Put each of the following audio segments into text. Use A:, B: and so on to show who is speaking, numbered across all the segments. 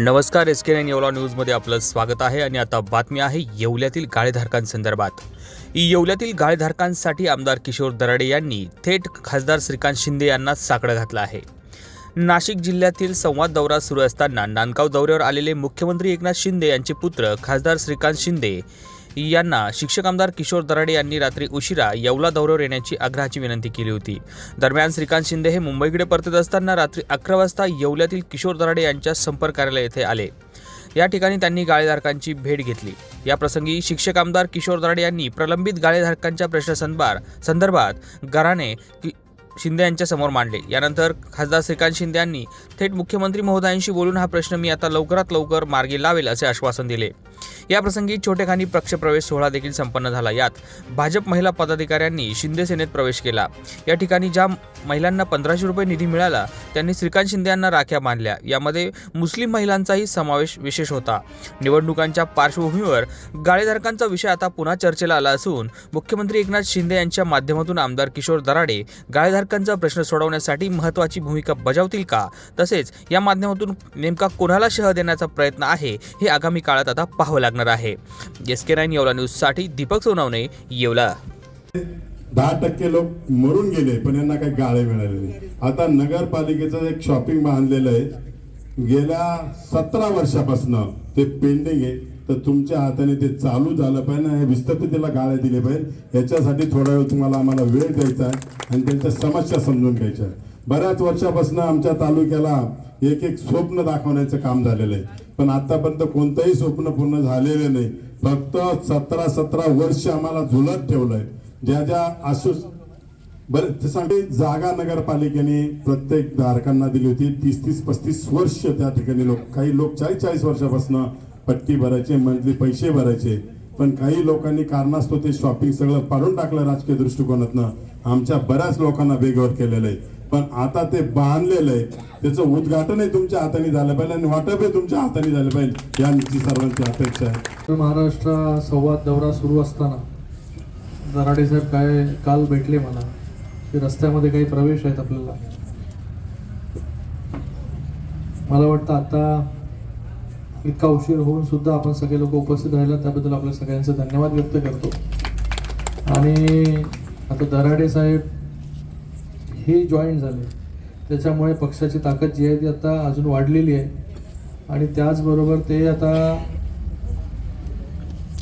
A: नमस्कार S K nine Yeola न्यूजमध्ये आपलं स्वागत आहे आणि आता बातमी आहे येवल्यातील गाळेधारकांसंदर्भात. येवल्यातील गाळेधारकांसाठी आमदार किशोर दराडे यांनी थेट खासदार श्रीकांत शिंदे यांना साकडं घातलं आहे. नाशिक जिल्ह्यातील संवाद दौरा सुरू असताना नांदगाव दौऱ्यावर आलेले मुख्यमंत्री एकनाथ शिंदे यांचे पुत्र खासदार श्रीकांत शिंदे यांना शिक्षक आमदार किशोर दराडे यांनी रात्री उशिरा येवला दौऱ्यावर येण्याची आग्रहाची विनंती केली होती. दरम्यान श्रीकांत शिंदे हे मुंबईकडे परतत असताना रात्री अकरा वाजता येवल्यातील किशोर दराडे यांच्या संपर्क कार्यालय येथे आले. या ठिकाणी त्यांनी गाळेधारकांची भेट घेतली. या प्रसंगी शिक्षक आमदार किशोर दराडे यांनी प्रलंबित गाळेधारकांच्या प्रश्नासंदर्भात संदर्भात गराने शिंदे यांच्या समोर मांडले. यानंतर खासदार श्रीकांत शिंदे यांनी थेट मुख्यमंत्री महोदयांशी बोलून हा प्रश्न मी आता लवकरात लवकर मार्गी लावेल असे आश्वासन दिले. या प्रसंगी छोटेखानी पक्षप्रवेश सोहळा देखील संपन्न झाला. यात भाजप महिला पदाधिकाऱ्यांनी शिंदे सेनेत प्रवेश केला. या ठिकाणी ज्या महिलांना पंधराशे रुपये निधी मिळाला त्यांनी श्रीकांत शिंदे यांना राख्या बांधल्या. यामध्ये मुस्लिम महिलांचाही समावेश विशेष होता. निवडणुकांच्या पार्श्वभूमीवर गाळेधारकांचा विषय आता पुन्हा चर्चेला आला असून मुख्यमंत्री एकनाथ शिंदे यांच्या माध्यमातून आमदार किशोर दराडे गाळेधारक हक्कांचा प्रश्न सोडवण्यासाठी महत्त्वाची भूमिका बजावतील का? तसेच या माध्यमातून नेमका कोणाला शह देण्याचा प्रयत्न आहे हे आगामी काळात आता पाहावं लागणार आहे. एस के नाईन येवला न्यूजसाठी दीपक सोनावणे येवला.
B: दहा टक्के लोक मरून गेले पण यांना काही गाळे मिळाले नाही. आता नगरपालिकेचं एक शॉपिंग बांधलेलं आहे. गेल्या सतरा वर्षापासून ते पेंडिंग आहे. तर तुमच्या हाताने ते चालू झालं पाहिजे आणि विस्थापितेला गाळे दिले पाहिजे याच्यासाठी थोडा वेळ तुम्हाला आम्हाला वेळ द्यायचा आहे आणि त्यांच्या समस्या समजून घ्यायच्या आहे. बऱ्याच वर्षापासून आमच्या तालुक्याला एक एक स्वप्न दाखवण्याचं काम झालेलं आहे. पण आतापर्यंत कोणतंही स्वप्न पूर्ण झालेलं नाही. फक्त सतरा सतरा वर्ष आम्हाला झुलत ठेवलंय ज्या ज्या आशु बरं ते सांगते जागा नगरपालिकेने प्रत्येक धारकांना दिली होती. तीस तीस पस्तीस वर्ष त्या ठिकाणी लोक काही लोक चाळीस चाळीस वर्षापासून पट्टी भरायचे मंथली पैसे भरायचे. पण काही लोकांनी कारणास्तव ते शॉपिंग सगळं पाडून टाकलं राजकीय दृष्टिकोनातनं. आमच्या बऱ्याच लोकांना बेगवर केलेलं आहे पण आता ते बांधलेलं आहे. त्याचं उद्घाटनही तुमच्या हाताने झालं पाहिजे आणि वाटपही तुमच्या हाताने झालं पाहिजे. या आमची सर्वांची अपेक्षा आहे.
C: महाराष्ट्र संवाद दौरा सुरू असताना दराडे साहेब काय काल भेटले मला? की रस्त्यामध्ये काही प्रवेश आहेत आपल्याला? मला वाटतं आता इतका उशीर होऊन सुद्धा आपण सगळे लोक उपस्थित राहिला त्याबद्दल आपल्या सगळ्यांचं धन्यवाद व्यक्त करतो. आणि आता दराडे साहेब हे जॉईन झाले. त्याच्यामुळे पक्षाची ताकद जी आहे ती आता अजून वाढलेली आहे. आणि त्याचबरोबर ते आता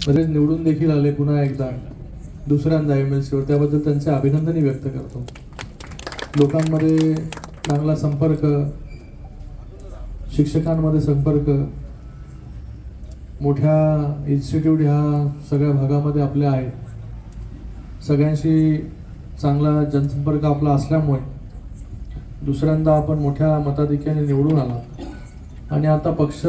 C: बरेच निवडून देखील आले पुन्हा एकदा दुसऱ्यांदा एम एल सीवर त्याबद्दल त्यांचे अभिनंदनही व्यक्त करतो. लोकांमध्ये चांगला संपर्क शिक्षकांमध्ये संपर्क मोठ्या इन्स्टिट्यूट ह्या सगळ्या भागामध्ये आपल्या आहेत. सगळ्यांशी चांगला जनसंपर्क आपला असल्यामुळे दुसऱ्यांदा आपण मोठ्या मताधिक्याने निवडून आला. आणि आता पक्ष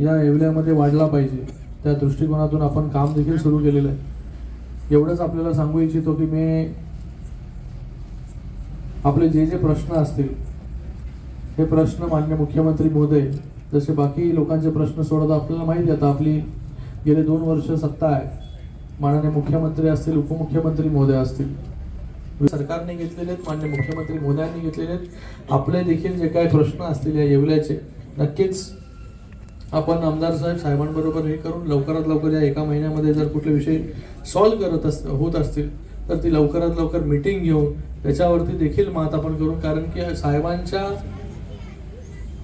C: या येवल्यामध्ये वाढला पाहिजे. त्या दृष्टिकोनातून आपण काम देखील सुरू केलेलं आहे. एवढंच आपल्याला सांगू इच्छितो की मी आपले जे जे प्रश्न असतील हे प्रश्न मान्य मुख्यमंत्री महोदय जसे बाकी लोकांचे प्रश्न सोडत आपल्याला माहिती आता आपली गेले दोन वर्ष सत्ता आहे. माननीय मुख्यमंत्री असतील उपमुख्यमंत्री महोदय असतील. सरकारने घेतलेले आहेत मान्य मुख्यमंत्री मोदयांनी घेतलेले आहेत. आपले देखील जे काही प्रश्न असतील या येवल्याचे नक्कीच आपण आमदार साहेब साहेबांबरोबर हे करून लवकरात लवकर या एका महिन्यामध्ये जर कुठले विषय सॉल्व्ह करत अस होत असतील तर ती लवकरात लवकर मिटिंग घेऊन त्याच्यावरती देखील मात आपण करू. कारण की साहेबांच्या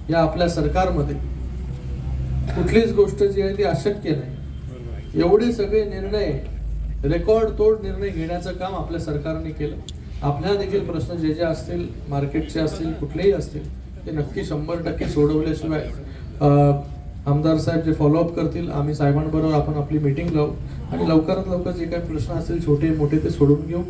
C: या आपल्या सरकारमध्ये. कुठलीच गोष्ट जी आहे ती अशक्य नाही. एवढे सगळे निर्णय रेकॉर्ड तोड निर्णय घेण्याचं काम आपल्या सरकारने केलं. आपल्या देखील प्रश्न जे जे असतील मार्केटचे असतील कुठलेही असतील ते नक्की शंभर टक्के सोडवल्याशिवाय आमदार साहेब जे फॉलोअप करतील आम्ही साहेबांबरोबर आपण आपली मीटिंग लावू. आणि लवकरात लवकर जे काही प्रश्न असतील छोटे मोठे ते सोडून घेऊ.